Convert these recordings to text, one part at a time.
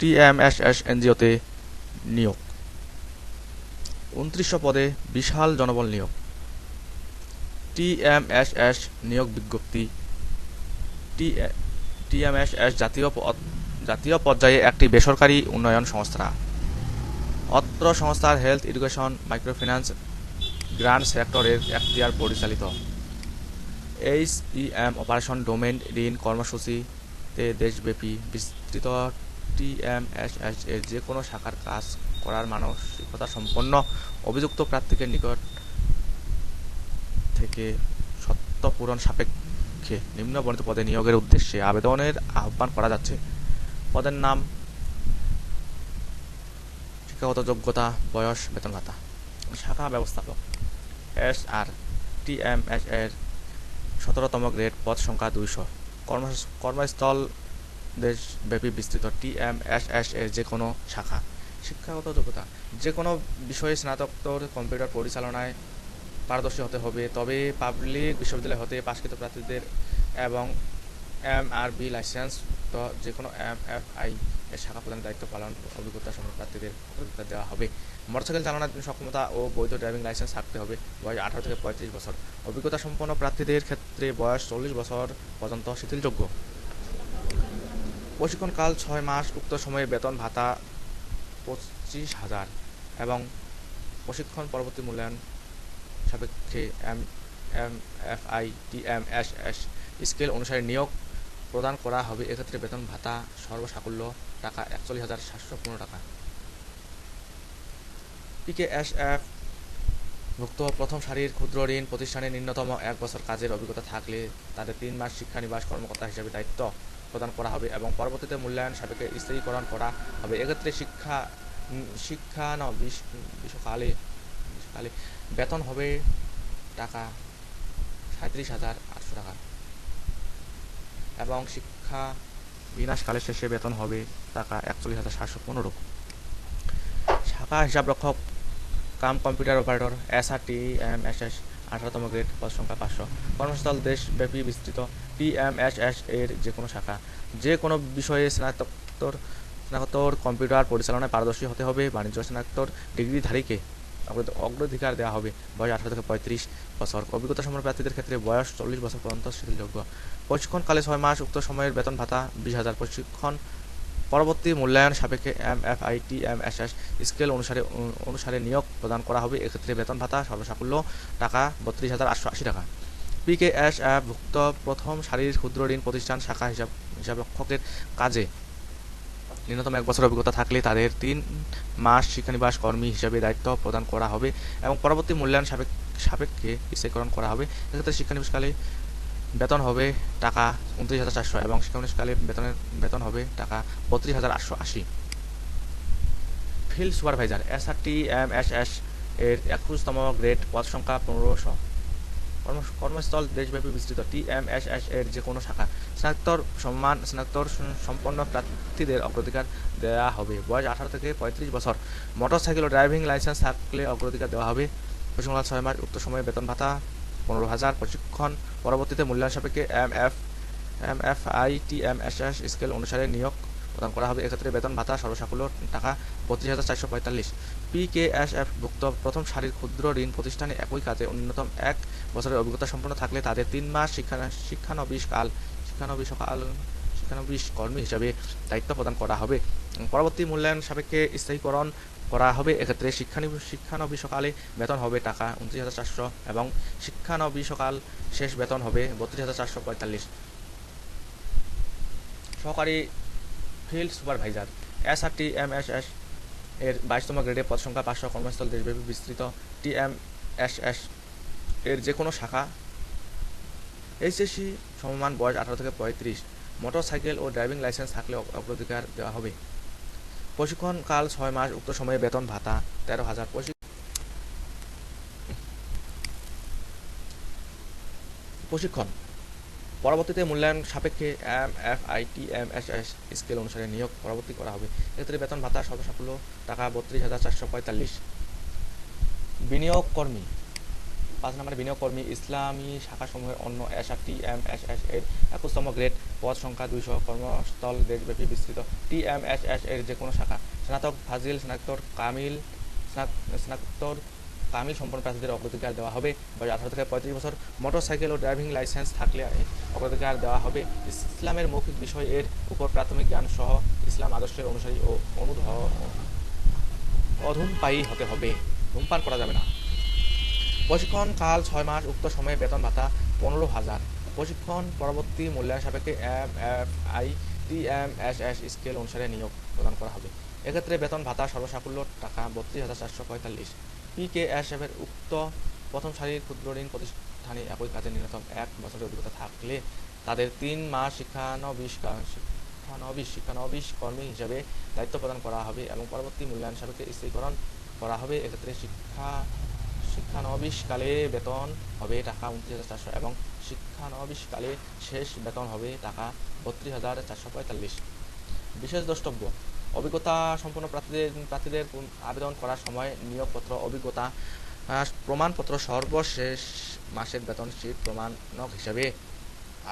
TMSS এনজিওতে নিয়োগ। উনত্রিশশো পদে বিশাল জনবল নিয়োগ। টিএমএসএস নিয়োগ বিজ্ঞপ্তি। টিএমএসএস জাতীয় জাতীয় পর্যায়ে একটি বেসরকারি উন্নয়ন সংস্থা। অত্র সংস্থার হেলথ, এডুকেশন, মাইক্রোফিন্যান্স গ্রান্ট সেক্টরের এখতিয়ার পরিচালিত। H E M operation domain ঋণ কর্মসূচিতে দেশব্যাপী বিস্তৃত টিএমএসএস এর যে কোনো শাখার কাজ করার মানসিকতা সম্পন্ন অভিযুক্ত প্রার্থীকে নিকট থেকে সত্য পূরণ সাপেক্ষে নিম্নবর্ণিত পদে নিয়োগের উদ্দেশ্যে আবেদনের আহ্বান করা যাচ্ছে। পদের নাম, শিক্ষাগত যোগ্যতা, বয়স, বেতন ভাতা। শাখা ব্যবস্থাপক এস আর টিএমএস এর সতেরোতম গ্রেড পদ সংখ্যা দুইশো। কর্ম কর্মস্থল দেশব্যাপী বিস্তৃত টি এম এস এস এর যে কোনো শাখা। শিক্ষাগত যোগ্যতা। যে কোনো বিষয়ে স্নাতকোত্তর কম্পিউটার পরিচালনায় পারদর্শী হতে হবে, তবে পাবলিক বিশ্ববিদ্যালয় হতে পাশকৃত প্রার্থীদের এবং এম আর বি লাইসেন্স তো যে কোনো এম এফ আই এর শাখা প্রদানের দায়িত্ব পালন অভিজ্ঞতা সম্পন্ন প্রার্থীদের অগ্রাধিকার দেওয়া হবে। মোটরসাইকেল চালানোর সক্ষমতা ও বৈধ ড্রাইভিং লাইসেন্স থাকতে হবে। বয়স আঠারো থেকে পঁয়ত্রিশ বছর। অভিজ্ঞতা সম্পন্ন প্রার্থীদের ক্ষেত্রে বয়স চল্লিশ বছর পর্যন্ত শিথিলযোগ্য। প্রশিক্ষণকাল ছয় মাস, উক্ত সময়ে বেতন ভাতা পঁচিশ হাজার এবং প্রশিক্ষণ পরবর্তী মূল্যায়ন সাপেক্ষে M M, F, I, T, M, S S scale অনুসারে নিয়োগ প্রদান করা হবে। এক্ষেত্রে বেতন ভাতা সর্বসাকুল্য টাকা একচল্লিশ হাজার সাতশো পনেরো টাকা। পিকে এস এফ ভুক্ত প্রথম সারির ক্ষুদ্র ঋণ প্রতিষ্ঠানে ন্যূনতম এক বছর কাজের অভিজ্ঞতা থাকলে তাদের তিন মাস শিক্ষানিবাস কর্মকর্তা হিসেবে দায়িত্ব প্রদান করা হবে এবং পরবর্তীতে মূল্যায়ন সাপেক্ষে স্থিরীকরণ করা হবে। এক্ষেত্রে শিক্ষা শিক্ষা ন বিশ্বকালে বিশ্বকালে বেতন হবে টাকা সাঁত্রিশ হাজার আটশো টাকা। এবং শিক্ষা বিনাশকালের শেষে বেতন হবে টাকা একচল্লিশ হাজার সাতশো পনেরো। শাখা হিসাবরক্ষক cum computer operator, S R T, M, S S, আঠারোতম গ্রেড, পদ সংখ্যা পাঁচশো। কর্মস্থল দেশব্যাপী বিস্তৃত। টি এম এস এস এর যে কোনো শাখা। যে কোনো বিষয়ে স্নাতকোত্তর স্নাতকোত্তর কম্পিউটার পরিচালনায় পারদর্শী হতে হবে, বাণিজ্য স্নাতকোত্তর ডিগ্রিধারীকে অগ্রাধিকার দেওয়া হবে। বয়স আঠারো থেকে পঁয়ত্রিশ বছর। অভিজ্ঞতা সম্পন্ন প্রার্থীদের ক্ষেত্রে বয়স চল্লিশ বছর পর্যন্ত শিথিলযোগ্য প্রশিক্ষণকালে ছয় মাস, উক্ত সময়ের বেতন ভাতা বিশ হাজার। প্রশিক্ষণ পরবর্তী মূল্যায়ন সাপেক্ষে M F I T M S S scale অনুসারে অনুসারে নিয়োগ প্রদান করা হবে। এক্ষেত্রে বেতন ভাতা সর্বসাকুল্য টাকা বত্রিশ হাজার আটশো আশি টাকা। পিকে এস ভুক্ত প্রথম সারির ক্ষুদ্র ঋণ প্রতিষ্ঠান শাখা হিসাব হিসাবরক্ষকের কাজে ন্যূনতম এক বছর অভিজ্ঞতা থাকলে তাদের তিন মাস শিক্ষানিবাস কর্মী হিসাবে দায়িত্ব প্রদান করা হবে এবং পরবর্তী মূল্যায়ন সাপেক্ষ সাপেক্ষে স্থিরীকরণ করা হবে। এক্ষেত্রে শিক্ষানিবাসকালে বেতন হবে টাকা উনত্রিশ হাজার চারশো এবং শিক্ষানিবাসকালে বেতনের বেতন হবে টাকা বত্রিশ হাজার আটশো আশি। Field supervisor, S R T M S S এর একুশতম গ্রেড পদ সংখ্যা পনেরোশো। কর্মস্থল দেশব্যাপী বিস্তৃত টি এম এস এস এর যে কোনো শাখা। স্নাতক সম্মান স্নাতক সম্পন্ন প্রার্থীদের অগ্রাধিকার দেওয়া হবে। বয়স আঠারো থেকে পঁয়ত্রিশ বছর। মোটরসাইকেল ও ড্রাইভিং লাইসেন্স থাকলে অগ্রাধিকার দেওয়া হবে। প্রশিক্ষণকাল ছয় মাস, উক্ত সময়ে বেতন ভাতা পনেরো হাজার। প্রশিক্ষণ পরবর্তীতে মূল্যায়ন সাপেক্ষে M F M F I, T M S S scale অনুসারে নিয়োগ প্রদান করা হবে। এক্ষেত্রে বেতন ভাতা সর্বসাকুল্য টাকা বত্রিশ হাজার চারশো পঁয়তাল্লিশ। পি কে এস এফ ভুক্ত প্রথম সারির ক্ষুদ্র ঋণ প্রতিষ্ঠানে একই কাজে ন্যূনতম এক বছরের অভিজ্ঞতা সম্পন্ন থাকলে তাদের তিন মাস শিক্ষা শিক্ষানবিশ কাল শিক্ষানবিশ কাল শিক্ষানবিশ কর্মী হিসাবে দায়িত্ব প্রদান করা হবে। পরবর্তী মূল্যায়ন সাপেক্ষে স্থায়ীকরণ করা হবে। এক্ষেত্রে শিক্ষানি শিক্ষানবিশকালে বেতন হবে টাকা উনত্রিশ হাজার চারশো এবং শিক্ষানবিশকাল শেষ বেতন হবে বত্রিশ হাজার চারশো পঁয়তাল্লিশ। সহকারী field supervisor, S R T M S S এর বাইশতম গ্রেডে পদ সংখ্যা পাঁচশো কর্মস্থল দেশব্যাপী বিস্তৃত। টি এম এস এস এর যে কোনো শাখা এইচএসসি সমমান বয়স আঠারো থেকে পঁয়ত্রিশ। মোটরসাইকেল ও ড্রাইভিং লাইসেন্স থাকলে অগ্রাধিকার দেওয়া হবে। প্রশিক্ষণকাল ছয় মাস, উক্ত সময়ে বেতন, ভাতা, তেরো হাজার প্রশিক্ষণ। পরবর্তীতে মূল্যায়ন সাপেক্ষে M F I T M S S scale অনুসারে নিয়োগ পরবর্তী করা হবে। এক্ষেত্রে বেতন, ভাতা সর্বসাকুল্য টাকা বত্রিশ হাজার চারশো পঁয়তাল্লিশ। বিনিয়োগ কর্মী পাঁচ নম্বরে বিনিয়োগ কর্মী ইসলামী শাখাসমূহের অন্য R T M S S এর একুশতম গ্রেড পদ সংখ্যা দুইশো কর্মস্থল দেশব্যাপী বিস্তৃত। টি এম এস এস এর যে কোনো শাখা, স্নাতক, ফাজিল স্নাতক কামিল, স্নাত- স্নাতক কামিল সম্পন্ন প্রার্থীদের অগ্রাধিকার দেওয়া হবে। বয়স আঠারো থেকে পঁয়ত্রিশ বছর। মোটরসাইকেল ও ড্রাইভিং লাইসেন্স থাকলে অগ্রাধিকার দেওয়া হবে। ইসলামের মৌখিক বিষয় এর উপর প্রাথমিক জ্ঞান সহ ইসলাম আদর্শের অনুসারী ও অনুধ অধূমপায়ী হতে হবে। ধূমপান করা যাবে না। প্রশিক্ষণ কাল ছয় মাস উক্ত সময়ে বেতন ভাতা পনেরো হাজার। প্রশিক্ষণ পরবর্তী মূল্যায়ন সাপেক্ষে M F I T M S S scale অনুসারে নিয়োগ প্রদান করা হবে। এক্ষেত্রে বেতন ভাতা সর্বসাকুল্য টাকা বত্রিশ হাজার চারশো পঁয়তাল্লিশ। পি কে এস এফের উক্ত প্রথম সারির ক্ষুদ্র ঋণ প্রতিষ্ঠানে একই কাজে ন্যূনতম এক বছরের অভিজ্ঞতা থাকলে তাদের তিন মাস শিক্ষানবিশ শিক্ষানবিশ শিক্ষানবিশ কর্মী হিসেবে দায়িত্ব প্রদান করা হবে এবং পরবর্তী মূল্যায়ন সাপেক্ষে স্থিরীকরণ করা হবে। এক্ষেত্রে শিক্ষা শিক্ষানবিশকালে বেতন হবে টাকা উনত্রিশ হাজার চারশো এবং শিক্ষানবিশকালে শেষ বেতন হবে টাকা বত্রিশ হাজার চারশো পঁয়তাল্লিশ। বিশেষ দ্রষ্টব্য, অভিজ্ঞতা সম্পন্ন প্রার্থীদের প্রার্থীদের আবেদন করার সময় নিয়োগপত্র, অভিজ্ঞতা প্রমাণপত্র সর্বশেষ মাসের বেতন শীত প্রমাণক হিসেবে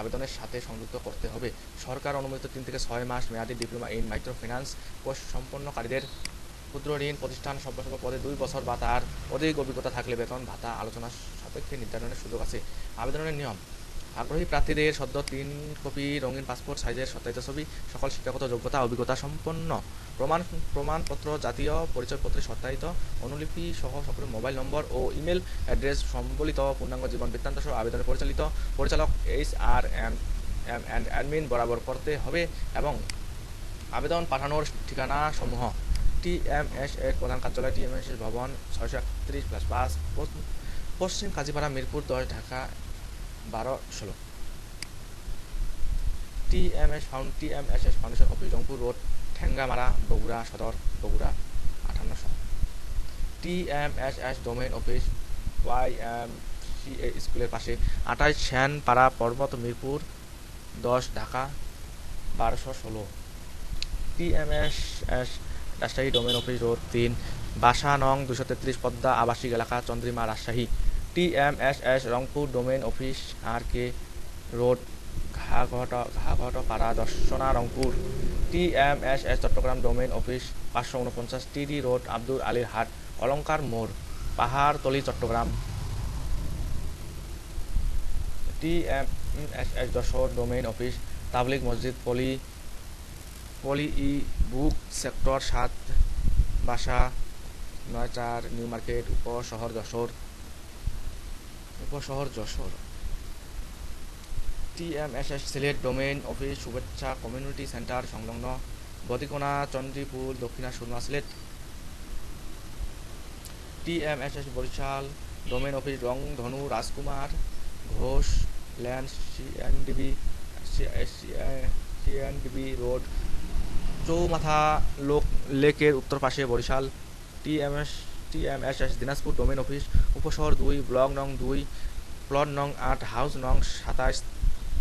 আবেদনের সাথে সংযুক্ত করতে হবে। সরকার অনুমোদিত তিন থেকে ছয় মাস মেয়াদী diploma in micro finance course সম্পন্নকারীদের ক্ষুদ্র ঋণ প্রতিষ্ঠান সভ্যসভ্য পদে দুই বছর বা তার অধিক অভিজ্ঞতা থাকলে বেতন, ভাতা, আলোচনা সাপেক্ষে নির্ধারণের সুযোগ আছে। আবেদনের নিয়ম। আগ্রহী প্রার্থীদের সদ্য তিন কপি রঙিন পাসপোর্ট, সাইজের সত্যায়িত ছবি, সকল শিক্ষাগত যোগ্যতা, অভিজ্ঞতা সম্পন্ন, প্রমাণ, প্রমাণপত্র, জাতীয় পরিচয়পত্রে সত্যায়িত, অনুলিপি সহ সকল মোবাইল নম্বর ও ইমেল অ্যাড্রেস সম্বলিত পূর্ণাঙ্গ জীবন বৃত্তান্ত সহ আবেদনে পরিচালিত। পরিচালক H R M M and admin বরাবর করতে হবে এবং আবেদন পাঠানোর ঠিকানা সমূহ টি এম এস এর প্রধান কার্যালয় টি এম এস ভবন, ছয়শো একত্রিশ প্লাস পাঁচ পশ্চিম- কাজীপাড়া, মিরপুর দশ, ঢাকা বারো, ষোলো। T M S found T M S S foundation office Rangpur road, Thengamara, Bogura Sadar, Bogura M S S domain office Y M C A স্কুলের পাশে, আঠাশ শ্যানপাড়া পর্বত, মিরপুর দশ, ঢাকা বারোশো ষোলো। T M S S Rajshahi, domain office road তিন, বাসা নং দুশো তেত্রিশ, পদ্মা আবাসিক এলাকা Chandrima, Rajshahi. T M S S, Rangpur, domain office R K road, Ghaghat Ghaghat পাড়া, Darshana, Rangpur. T M S S, Chattogram, domain office, পাঁচশো উনপঞ্চাশ টিডি রোড, আব্দুল আলীর হাট অলঙ্কার মোড়, Pahartali, Chattogram. T M S S, Jashore domain office, তাবলিগ মসজিদ, পলি পলি ই বুক sector সাত, বাসা নয় চার, New market Upashahar Jashore. Upashahar Jashore. T M S S Sylhet domain office, Shubhechha community centre সংলগ্ন Badikona Chandripur Dakshina Surma Sylhet. T M S S Barishal domain office রং, ধনু, Rajkumar, Ghosh, land C N D B C N D B road চৌমাথা লোক লেকের উত্তর পাশে Barishal, T M S, T M S S Dinajpur domain office, Upashahar দুই, block নং দুই, plot নং আট, হাউস নং সাতাশ,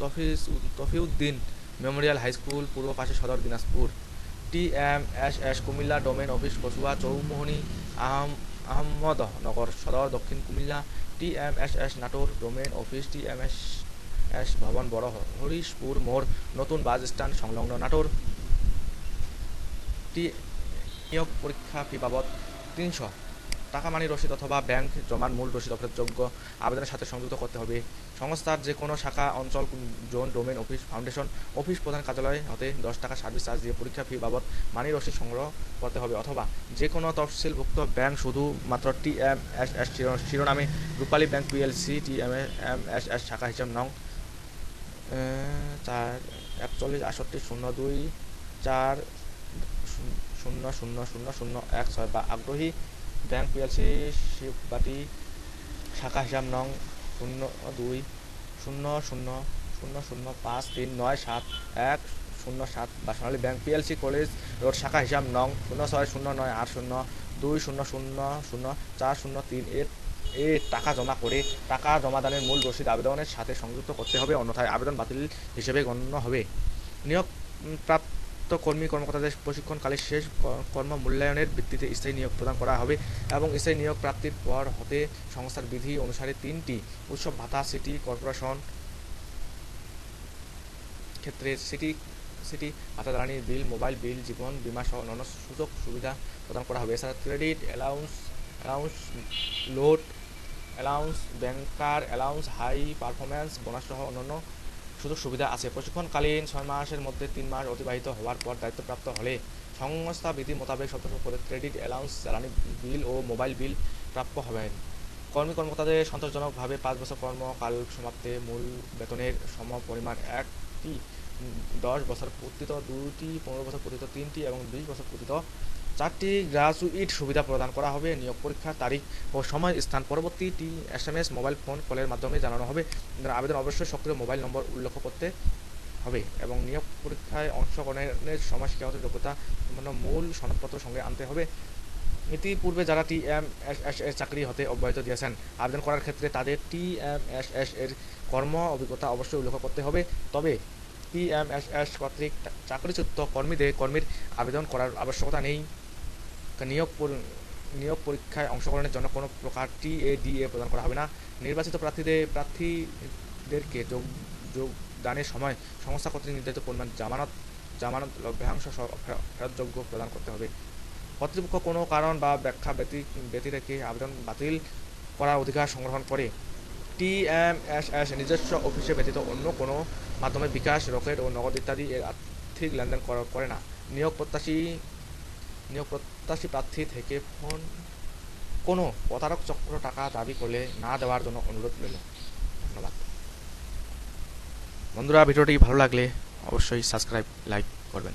তফিস তফিউদ্দিন মেমোরিয়াল হাই স্কুল, পূর্ব পাশে Sadar Dinajpur. T M S S Cumilla domain office Kachua Chaumohani, আহম, আহমদনগর সদর দক্ষিণ Cumilla. T M S S Natore domain office T M S S ভবন বড় হরিশপুর মোড়, নতুন বাস স্ট্যান্ড সংলগ্ন নাটোর। টি নিয়োগ পরীক্ষা ফি বাবদ তিনশো টাকা মানি রসিদ অথবা ব্যাংক জমার মূল রসিদ যোগ্য আবেদনের সাথে সংযুক্ত করতে হবে। সংস্থার যে কোনো শাখা, অঞ্চল, zone domain office, foundation, office প্রধান কার্যালয় হতে দশ টাকা সার্ভিস চার্জ দিয়ে পরীক্ষা ফি বাবদ মানি রসিদ সংগ্রহ করতে হবে অথবা যে কোনো তফসিলভুক্ত ব্যাংক শুধুমাত্র টি এম এস এস শিরোনামে Rupali bank P L C T M M S S শাখা হিসাব নং চার, একচল্লিশ, আটষট্টি, শূন্য দুই, চার শূন্য শূন্য শূন্য শূন্য এক ছয় বা আগ্রহী ব্যাংক পিএলসি শিববাটি শাখা হিসাব নং শূন্য দুই শূন্য শূন্য শূন্য শূন্য পাঁচ তিন নয় সাত এক শূন্য সাত বা Sonali bank P L C college road শাখা হিসাব নং শূন্য ছয় শূন্য নয় আট শূন্য দুই শূন্য শূন্য শূন্য চার শূন্য তিন এর এ টাকা জমা করে টাকা জমাদানের মূল রসিদ আবেদনের সাথে সংযুক্ত করতে হবে অন্যথায় আবেদন বাতিল হিসেবে গণ্য হবে। নিয়োগ উম, চাকরিচ্যুত কর্মী, কর্মকর্তাদের প্রশিক্ষণকালে শেষ কর্ম মূল্যায়নের ভিত্তিতে স্থায়ী নিয়োগ প্রদান করা হবে এবং স্থায়ী নিয়োগ প্রাপ্তির পর হতে সংস্থার বিধি অনুসারে তিনটি উৎসব ভাতা, সিটি কর্পোরেশন ক্ষেত্রে সিটি সিটি ভাতা জ্বালানি বিল, মোবাইল বিল, জীবন বীমা সহ অন্যান্য সুযোগ সুবিধা প্রদান করা হবে। এছাড়া credit allowance allowance load, allowance banker, allowance high performance, bonus সহ অন্যান্য সুযোগ সুবিধা আছে। প্রশিক্ষণকালীন ছয় মাসের মধ্যে তিন মাস অতিবাহিত হওয়ার পর দায়িত্বপ্রাপ্ত হলে সংস্থা বিধি মোতাবেক পদে ক্রেডিট, অ্যালাউন্স, জ্বালানি বিল ও মোবাইল বিল প্রাপ্য হবেন কর্মী কর্মকর্তাদের সন্তোষজনকভাবে পাঁচ বছর কর্মকাল সমাপ্তে মূল বেতনের সম পরিমাণ একটি দশ বছর পূর্তিত, দুটি পনেরো বছর পূর্তিত, তিনটি এবং বিশ বছর পূর্তিত চারটি গ্রাজুইট সুবিধা প্রদান করা হবে, নিয়োগ পরীক্ষার তারিখ ও সময় স্থান পরবর্তীটি S M S, mobile phone, কলের মাধ্যমে জানানো হবে। আবেদন অবশ্যই সক্রিয় মোবাইল নম্বর উল্লেখ করতে হবে এবং নিয়োগ পরীক্ষায় অংশগ্রহণের সময় শিক্ষাগত যোগ্যতা মূল সনদপত্র সঙ্গে আনতে হবে। ইতিপূর্বে যারা টি এম এস এস এর চাকরি হতে অব্যাহত দিয়েছেন, আবেদন করার ক্ষেত্রে তাদের টি এম এস এস এর কর্ম অভিজ্ঞতা অবশ্যই উল্লেখ করতে হবে। তবে টি এম এস এস কর্তৃক চাকরিচ্যুত কর্মীদের কর্মীর আবেদন করার আবশ্যকতা নেই। নিয়োগ নিয়োগ পরীক্ষায় অংশগ্রহণের জন্য কোনো প্রকার টি এ ডি এ প্রদান করা হবে না। নির্বাচিত প্রার্থীদের, প্রার্থীদেরকে যোগ, যোগদানের সময় সংস্থা কর্তৃক নির্ধারিত পরিমাণ জামানত জামানত লভ্যাংশ ফেরতযোগ্য প্রদান করতে হবে। কর্তৃপক্ষ কোনো কারণ বা ব্যাখ্যা ব্যতি ব্যতি রেখে আবেদন বাতিল করার অধিকার সংগ্রহণ করে। টি এম এস এস নিজস্ব অফিসে ব্যতীত অন্য কোনো মাধ্যমে বিকাশ, রকেট ও নগদ ইত্যাদি এর আর্থিক লেনদেন করে না। নিয়োগ প্রত্যাশী, নিয়োগ প্রত্যাশী প্রার্থী থেকে ফোন কোনো প্রতারক চক্র টাকা দাবি করলে না দেওয়ার জন্য অনুরোধ রইল। ধন্যবাদ। বন্ধুরা, ভিডিওটি ভালো লাগলে অবশ্যই সাবস্ক্রাইব লাইক করবেন।